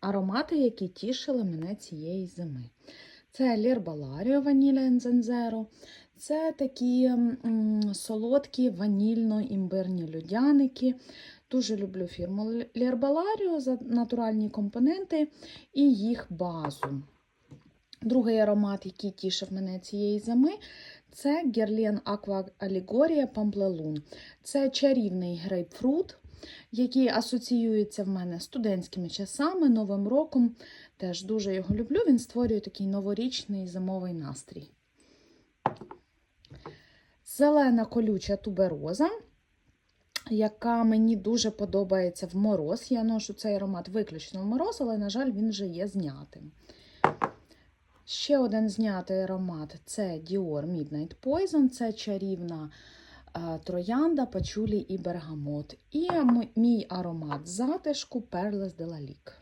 аромати, які тішили мене цієї зими. Це Лєрбаларіо Ваніля Ензензеро. Це такі м, солодкі ванільно-імбирні людяники. Дуже люблю фірму Лєрбаларіо за натуральні компоненти і їх базу. Другий аромат, який тішив мене цієї зими, це Guerlain Aqua Allegoria Pamplelun. Це чарівний грейпфрут, який асоціюється в мене студентськими часами, Новим роком. Теж дуже його люблю. Він створює такий новорічний зимовий настрій. Зелена колюча тубероза, яка мені дуже подобається в мороз. Я ношу цей аромат виключно в мороз, але, на жаль, він вже є знятим. Ще один знятий аромат це Dior Midnight Poison, це чарівна троянда, пачулі і бергамот. І мій аромат затишку Перлес Делалік.